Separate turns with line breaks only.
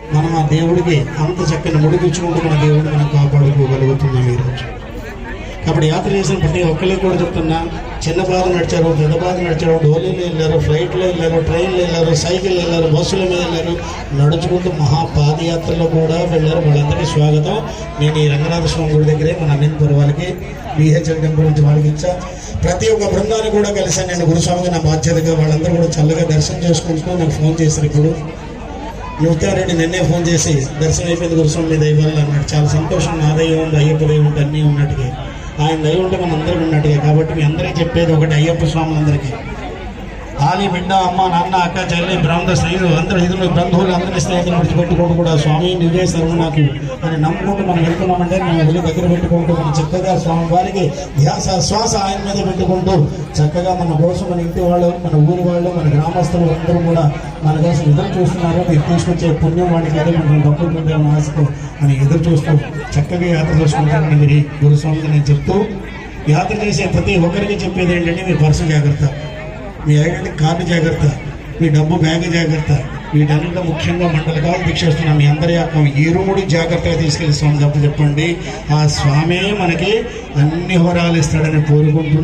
మనం ఆ దేవుడికి అంత చక్కని ముడిపించుకుంటూ మన దేవుడిని మనం కాపాడుకోగలుగుతున్నాం ఈరోజు కాబట్టి యాత్ర చేసిన ప్రతి ఒక్కరికి కూడా చెప్తున్నా చిన్న బాధ నడిచారు పెద్ద బాధ నడిచారు డోలీలో వెళ్ళారు ఫ్లైట్లో వెళ్ళారు ట్రైన్లో వెళ్ళారు సైకిల్ వెళ్ళారు బస్సుల మీద వెళ్ళారు నడుచుకుంటూ మహా పాదయాత్రలో కూడా వెళ్ళారు. వాళ్ళందరికీ స్వాగతం. నేను ఈ రంగనాథ స్వామి గుడి దగ్గరే మన అనంతపురం వాళ్ళకి బిహెచ్ఎల్ టెంపుల్ నుంచి వాళ్ళకి ఇచ్చా. ప్రతి ఒక్క బృందాన్ని కూడా కలిసి నేను. గురుస్వామిగా నా బాధ్యతగా వాళ్ళందరూ కూడా చల్లగా దర్శనం చేసుకుంటున్నాను నాకు ఫోన్ చేశారు ఇప్పుడు. నృత్యారెడ్డి నిన్నే ఫోన్ చేసి దర్శనం అయిపోయింది గురుస్వామి మీ దయ అన్నాడు. చాలా సంతోషం. నా దైవం ఉంది. అయ్యప్ప దైవం ఉంటే అన్నీ ఉన్నట్టుగా. ఆయన దైవం ఉంటే మన అందరం ఉన్నట్టుగా. కాబట్టి మీ అందరికీ చెప్పేది ఒకటి అయ్యప్ప స్వాములందరికీ. ఆలి బిడ్డ అమ్మ నాన్న అక్క చెల్లి బ్రాహ్మణ స్నేహితులు అందరూ ఇదులు బంధువులు అందరి స్నేహితులు విడిచిపెట్టుకోవడం కూడా స్వామి నువ్వే సర్వ నాకు అని నమ్ముకుంటూ మనం వెళ్తున్నామంటే మనం వెళ్ళి దగ్గర పెట్టుకుంటూ మనం చక్కగా స్వామి వారికి ధ్యాస శ్వాస ఆయన మీద పెట్టుకుంటూ చక్కగా మన కోసం మన ఇంటి వాళ్ళు మన ఊరి వాళ్ళు మన గ్రామస్తులు అందరూ కూడా మన కోసం ఎదురు చూస్తున్నారు. మీరు తీసుకొచ్చే పుణ్యం వాడికి ఏదో మనం డబ్బులు పొందామని ఆశతో మనం ఎదురు చూస్తూ చక్కగా యాత్ర చేసుకుంటారని మీరు గురుస్వామికి నేను చెప్తూ యాత్ర చేసే ప్రతి ఒక్కరికి చెప్పేది ఏంటంటే మీ పర్సు జాగ్రత్త. మీ ఐడెంటి కార్డు జాగ్రత్త మీ డబ్బు బ్యాగ్ జాగ్రత్త. వీటన్నిటిలో ముఖ్యంగా మండలకాలు దీక్షిస్తున్నాం మీ అందరి యొక్క ఇరుముడి జాగ్రత్తగా తీసుకెళ్ళి స్వామి తప్పు చెప్పండి. ఆ స్వామే మనకి అన్ని హోరాలు ఇస్తాడని కోరుకుంటున్నాం.